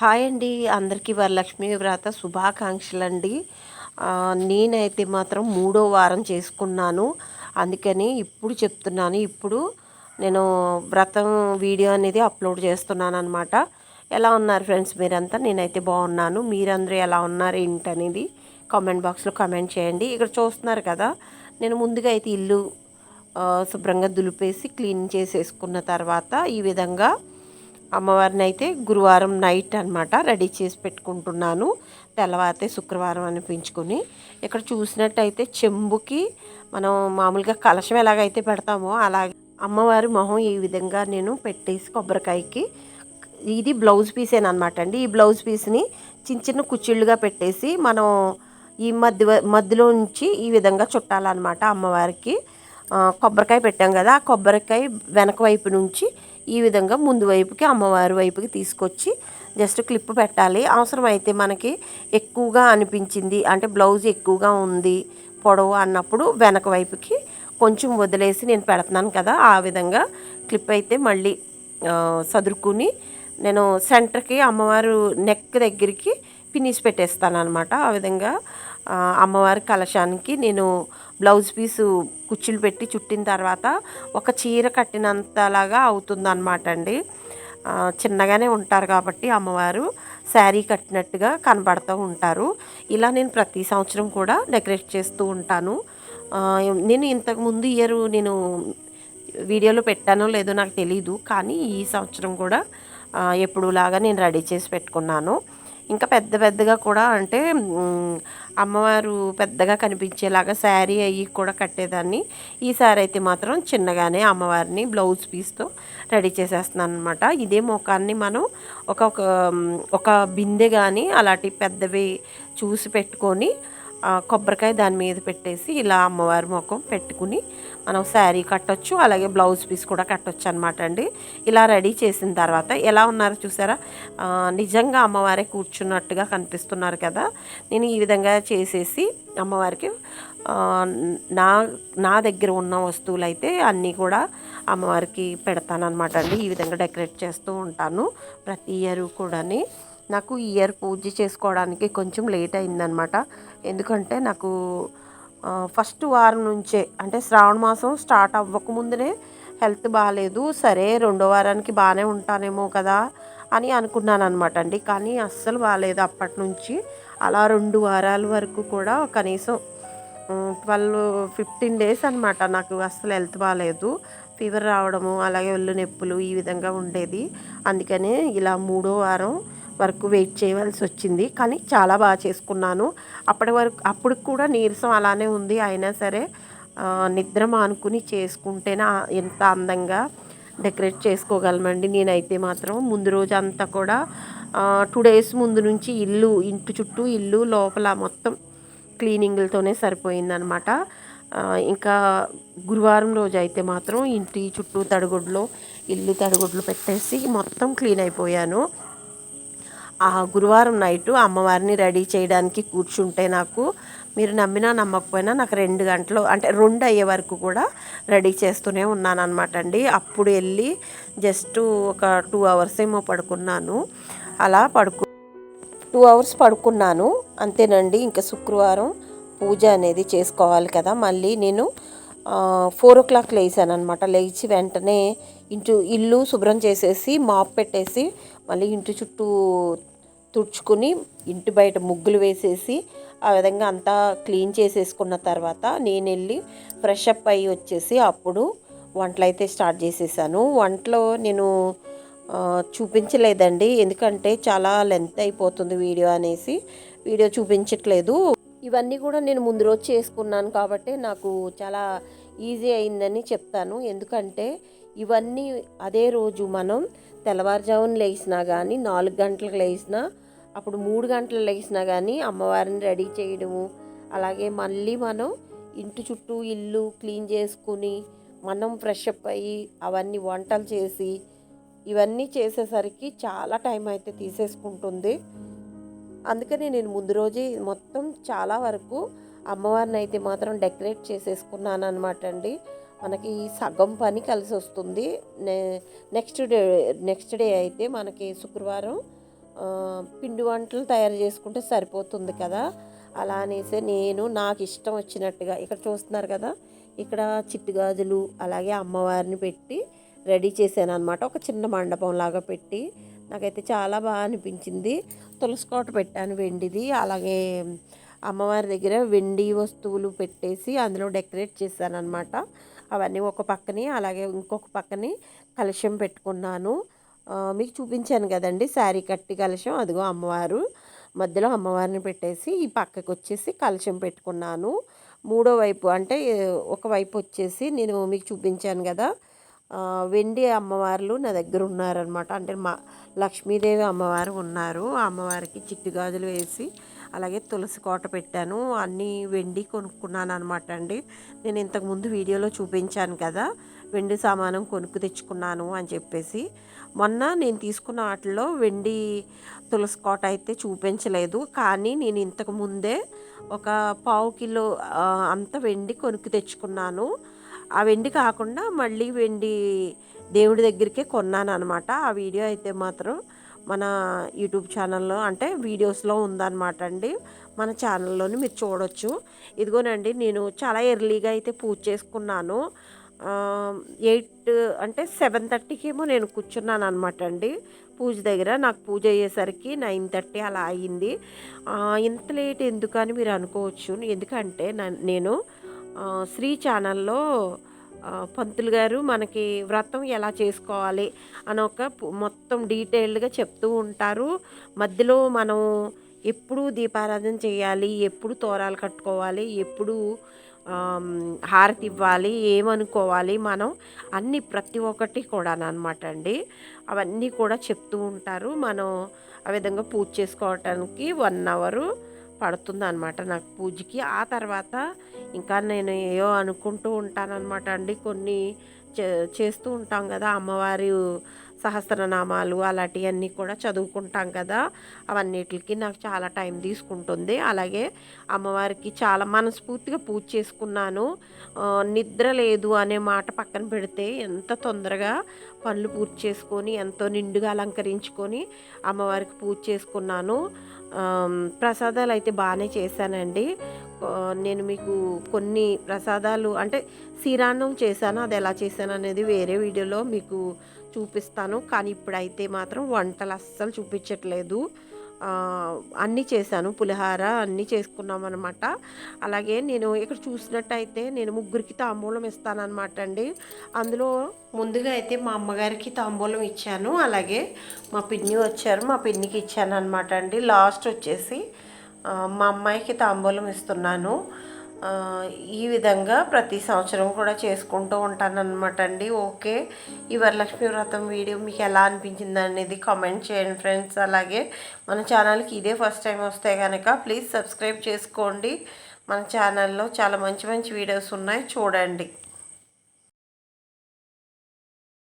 Hi అండి. అందరికీ వరలక్ష్మి వ్రత శుభాకాంక్షలు అండి నేనైతే మాత్రం మూడో వారం చేసుకున్నాను. అందుకని ఇప్పుడు చెప్తున్నాను. ఇప్పుడు నేను వ్రతం వీడియో అనేది అప్లోడ్ చేస్తున్నాను అనమాట ఎలా ఉన్నారు ఫ్రెండ్స్ మీరంతా? నేనైతే బాగున్నాను. మీరందరూ ఎలా ఉన్నారు ఏంటనేది కామెంట్ బాక్స్లో కామెంట్ చేయండి. ఇక్కడ చూస్తున్నారు కదా నేను ముందుగా అయితే ఇల్లు శుభ్రంగా దులిపేసి క్లీన్ చేసేసుకున్న తర్వాత ఈ విధంగా అమ్మవారిని అయితే గురువారం నైట్ అన్నమాట రెడీ చేసి పెట్టుకుంటున్నాను. తెల్లవారితే శుక్రవారం అనిపించుకొని ఇక్కడ చూసినట్టయితే చెంబుకి మనం మామూలుగా కలశం ఎలాగైతే పెడతామో అలాగే అమ్మవారి మొహం ఈ విధంగా నేను పెట్టేసి కొబ్బరికాయకి. ఇది బ్లౌజ్ పీసేనమాట అండి. ఈ బ్లౌజ్ పీస్ని చిన్న చిన్న కుచ్చిళ్ళుగా పెట్టేసి మనం ఈ మధ్య మధ్యలో నుంచి ఈ విధంగా చుట్టాలన్నమాట అమ్మవారికి. కొబ్బరికాయ పెట్టాం కదా ఆ కొబ్బరికాయ వెనక వైపు నుంచి ఈ విధంగా ముందు వైపుకి అమ్మవారి వైపుకి తీసుకొచ్చి జస్ట్ క్లిప్ పెట్టాలి. అవసరమైతే మనకి ఎక్కువగా అనిపించింది అంటే బ్లౌజ్ ఎక్కువగా ఉంది పొడవు అన్నప్పుడు వెనక వైపుకి కొంచెం వదిలేసి నేను పెడుతున్నాను కదా ఆ విధంగా క్లిప్ అయితే మళ్ళీ సదురుకుని నేను సెంటర్కి అమ్మవారు నెక్ దగ్గరికి ఫినిష్ పెట్టేస్తాను అనమాట ఆ విధంగా అమ్మవారి కలశానికి నేను బ్లౌజ్ పీసు కుచ్చులు పెట్టి చుట్టిన తర్వాత ఒక చీర కట్టినంతలాగా అవుతుందన్నమాట అండి. చిన్నగానే ఉంటారు కాబట్టి అమ్మవారు శారీ కట్టినట్టుగా కనబడుతూ ఉంటారు. ఇలా నేను ప్రతి సంవత్సరం కూడా డెకరేట్ చేస్తూ ఉంటాను. నేను ఇంతకు ముందు ఇయర్ నేను వీడియోలో పెట్టానో లేదో నాకు తెలీదు. కానీ ఈ సంవత్సరం కూడా ఎప్పుడులాగా నేను రెడీ చేసి పెట్టుకున్నాను. ఇంకా పెద్ద పెద్దగా కూడా అంటే అమ్మవారు పెద్దగా కనిపించేలాగా శారీ అవి కూడా కట్టేదాన్ని. ఈసారి అయితే మాత్రం చిన్నగానే అమ్మవారిని బ్లౌజ్ పీస్తో రెడీ చేసేస్తున్నాను అనమాట ఇదే ముఖాన్ని మనం ఒక ఒక ఒక బిందె కానీ అలాంటి పెద్దవి చూసి పెట్టుకొని కొబ్బరికాయ దాని మీద పెట్టేసి ఇలా అమ్మవారి ముఖం పెట్టుకుని మనం శారీ కట్టొచ్చు అలాగే బ్లౌజ్ పీస్ కూడా కట్టొచ్చు అనమాట అండి. ఇలా రెడీ చేసిన తర్వాత ఎలా ఉన్నారో చూసారా? నిజంగా అమ్మవారే కూర్చున్నట్టుగా కనిపిస్తున్నారు కదా. నేను ఈ విధంగా చేసేసి అమ్మవారికి నా నా దగ్గర ఉన్న వస్తువులు అయితే అన్నీ కూడా అమ్మవారికి పెడతానమాట అండి. ఈ విధంగా డెకరేట్ చేస్తూ ఉంటాను ప్రతి ఇయర్ కూడాని. నాకు ఈ ఇయర్ పూజ చేసుకోవడానికి కొంచెం లేట్ అయిందనమాట ఎందుకంటే నాకు ఫస్ట్ వారం నుంచే అంటే శ్రావణ మాసం స్టార్ట్ అవ్వకముందునే హెల్త్ బాగాలేదు సరే రెండో వారానికి బాగానే ఉంటానేమో కదా అని అనుకున్నాను అనమాట అండి. కానీ అస్సలు బాగాలేదు అప్పటి నుంచి. అలా రెండు వారాల వరకు కూడా కనీసం ట్వెల్వ్ ఫిఫ్టీన్ డేస్ అనమాట నాకు అస్సలు హెల్త్ బాగాలేదు ఫీవర్ రావడము అలాగే ఒళ్ళు నొప్పులు ఈ విధంగా ఉండేది. అందుకనే ఇలా మూడో వారం వరకు వెయిట్ చేయవలసి వచ్చింది. కానీ చాలా బాగా చేసుకున్నాను. అప్పటి వరకు అప్పుడు కూడా నీరసం అలానే ఉంది. అయినా సరే నిద్ర మానుకుని చేసుకుంటేనే ఎంత అందంగా డెకరేట్ చేసుకోగలమండి. నేనైతే మాత్రం ముందు రోజు అంతా కూడా టూ డేస్ ముందు నుంచి ఇల్లు ఇంటి చుట్టూ ఇల్లు లోపల మొత్తం క్లీనింగ్లతోనే సరిపోయిందనమాట. ఇంకా గురువారం రోజు అయితే మాత్రం ఇంటి చుట్టూ తడిగుడ్లు ఇల్లు తడిగుడ్లు పెట్టేసి మొత్తం క్లీన్ అయిపోయాను. ఆ గురువారం నైటు అమ్మవారిని రెడీ చేయడానికి కూర్చుంటే నాకు మీరు నమ్మినా నమ్మకపోయినా నాకు రెండు గంటలు అంటే రెండు అయ్యే వరకు కూడా రెడీ చేస్తూనే ఉన్నాను అనమాట అండి. అప్పుడు వెళ్ళి జస్ట్ ఒక టూ అవర్స్ ఏమో పడుకున్నాను. అలా పడుకు టూ అవర్స్ పడుకున్నాను. అంతేనండి ఇంకా శుక్రవారం పూజ అనేది చేసుకోవాలి కదా. మళ్ళీ నేను ఫోర్ ఓ క్లాక్ లేచాను అనమాట లేచి వెంటనే ఇంటి ఇల్లు శుభ్రం చేసేసి మాప్ పెట్టేసి మళ్ళీ ఇంటి చుట్టూ తుడుచుకుని ఇంటి బయట ముగ్గులు వేసేసి ఆ విధంగా అంతా క్లీన్ చేసేసుకున్న తర్వాత నేను వెళ్ళి ఫ్రెష్ అప్ అయ్యి వచ్చేసి అప్పుడు వంటలు అయితే స్టార్ట్ చేసేసాను. వంటలో నేను చూపించలేదండి. ఎందుకంటే చాలా లెంత్ అయిపోతుంది వీడియో అనేసి. వీడియో చూపించట్లేదు. ఇవన్నీ కూడా నేను ముందు రోజు చేసుకున్నాను కాబట్టి నాకు చాలా ఈజీ అయిందని చెప్తాను. ఎందుకంటే ఇవన్నీ అదే రోజు మనం తెల్లవారుజామున లేచినా కానీ నాలుగు గంటలకు లేచినా అప్పుడు మూడు గంటలు లేచినా కానీ అమ్మవారిని రెడీ చేయడము అలాగే మళ్ళీ మనం ఇంటి చుట్టూ ఇల్లు క్లీన్ చేసుకుని మనం ఫ్రెష్ అప్ అయ్యి అవన్నీ వంటలు చేసి ఇవన్నీ చేసేసరికి చాలా టైం అయితే తీసేసుకుంటుంది. అందుకని నేను ముందు రోజే మొత్తం చాలా వరకు అమ్మవారిని అయితే మాత్రం డెకరేట్ చేసేసుకున్నాను అనమాట అండి. మనకి సగం పని కలిసి వస్తుంది. నెక్స్ట్ డే నెక్స్ట్ డే అయితే మనకి శుక్రవారం పిండి వంటలు తయారు చేసుకుంటే సరిపోతుంది కదా. అలా అనేసి నేను నాకు ఇష్టం వచ్చినట్టుగా ఇక్కడ చూస్తున్నారు కదా ఇక్కడ చిట్టు గాజులు అలాగే అమ్మవారిని పెట్టి రెడీ చేశాను అనమాట ఒక చిన్న మండపం లాగా పెట్టి నాకైతే చాలా బాగా అనిపించింది. తులసి కోట పెట్టాను వెండిది. అలాగే అమ్మవారి దగ్గర వెండి వస్తువులు పెట్టేసి అందులో డెకరేట్ చేశాను అనమాట అవన్నీ ఒక పక్కని అలాగే ఇంకొక పక్కని కలశం పెట్టుకున్నాను. మీకు చూపించాను కదండి శారీ కట్టి కలశం అదిగో అమ్మవారు. మధ్యలో అమ్మవారిని పెట్టేసి ఈ పక్కకు వచ్చేసి కలశం పెట్టుకున్నాను. మూడో వైపు అంటే ఒక వైపు వచ్చేసి నేను మీకు చూపించాను కదా వెండి అమ్మవార్లు నా దగ్గర ఉన్నారనమాట అంటే మా లక్ష్మీదేవి అమ్మవారు ఉన్నారు. ఆ అమ్మవారికి చిట్టు గాజులు వేసి అలాగే తులసి కోట పెట్టాను. అన్నీ వెండి కొనుక్కున్నాను అనమాట అండి. నేను ఇంతకుముందు వీడియోలో చూపించాను కదా వెండి సామానం కొనుక్కు తెచ్చుకున్నాను అని చెప్పేసి. మొన్న నేను తీసుకున్న వాటిలో వెండి తులసి కోట అయితే చూపించలేదు. కానీ నేను ఇంతకు ముందే ఒక పావు కిలో అంత వెండి కొనుక్కు తెచ్చుకున్నాను. ఆ వెండి కాకుండా మళ్ళీ వెండి దేవుడి దగ్గరికే కొన్నాను అనమాట ఆ వీడియో అయితే మాత్రం మన యూట్యూబ్ ఛానల్లో అంటే వీడియోస్లో ఉందన్నమాట అండి. మన ఛానల్లోని మీరు చూడొచ్చు. ఇదిగోనండి నేను చాలా ఎర్లీగా అయితే పూజ చేసుకున్నాను. ఎయిట్ అంటే సెవెన్ థర్టీకి ఏమో నేను కూర్చున్నాను అనమాట అండి. పూజ దగ్గర నాకు పూజ అయ్యేసరికి నైన్ థర్టీ అలా అయ్యింది. ఇంత లేట్ ఎందుకని మీరు అనుకోవచ్చు. ఎందుకంటే నేను శ్రీ ఛానల్లో పంతులు గారు మనకి వ్రతం ఎలా చేసుకోవాలి అని ఒక మొత్తం డీటెయిల్డ్గా చెప్తూ ఉంటారు. మధ్యలో మనం ఎప్పుడు దీపారాధన చేయాలి ఎప్పుడు తోరాలు కట్టుకోవాలి ఎప్పుడు హారతి ఇవ్వాలి ఏమనుకోవాలి మనం అన్ని ప్రతి ఒక్కటి కూడా అనమాట అండి. అవన్నీ కూడా చెప్తూ ఉంటారు. మనం ఆ విధంగా పూజ చేసుకోవటానికి వన్ అవరు పడుతుంది అనమాట నాకు పూజకి. ఆ తర్వాత ఇంకా నేను ఏయో అనుకుంటూ ఉంటానన్నమాట అండి. కొన్ని చే- చేస్తూ ఉంటాం కదా అమ్మవారి సహస్రనామాలు అలాంటివన్నీ కూడా చదువుకుంటాం కదా అవన్నిటికి నాకు చాలా టైం తీసుకుంటుంది. అలాగే అమ్మవారికి చాలా మనస్ఫూర్తిగా పూజ చేసుకున్నాను. నిద్ర లేదు అనే మాట పక్కన పెడితే ఎంత తొందరగా పనులు పూర్తి చేసుకొని ఎంతో నిండుగా అలంకరించుకొని అమ్మవారికి పూజ చేసుకున్నాను. ప్రసాదాలు అయితే బాగానే చేశానండి. నేను మీకు కొన్ని ప్రసాదాలు అంటే శ్రీరాన్నం చేశాను అది ఎలా చేశాను అనేది వేరే వీడియోలో మీకు చూపిస్తాను. కానీ ఇప్పుడైతే మాత్రం వంటలు అస్సలు చూపించట్లేదు. అన్నీ చేశాను. పులిహార అన్నీ చేసుకున్నాం అనమాట అలాగే నేను ఇక్కడ చూసినట్టయితే నేను ముగ్గురికి తాంబూలం ఇస్తానమాట అండి అందులో ముందుగా అయితే మా అమ్మగారికి తాంబూలం ఇచ్చాను. అలాగే మా పిన్ని వచ్చారు మా పిన్నికి ఇచ్చాను అనమాట అండి లాస్ట్ వచ్చేసి మా అమ్మాయికి తాంబూలం ఇస్తున్నాను. ఈ విధంగా ప్రతి సంవత్సరం కూడా చేసుకుంటూ ఉంటాను అనమాట అండి. ఓకే. ఈ వరలక్ష్మి వ్రతం వీడియో మీకు ఎలా అనిపించింది అనేది కామెంట్ చేయండి ఫ్రెండ్స్. అలాగే మన ఛానల్కి ఇదే ఫస్ట్ టైం వస్తే కనుక ప్లీజ్ సబ్స్క్రైబ్ చేసుకోండి. మన ఛానల్లో చాలా మంచి మంచి వీడియోస్ ఉన్నాయి. చూడండి.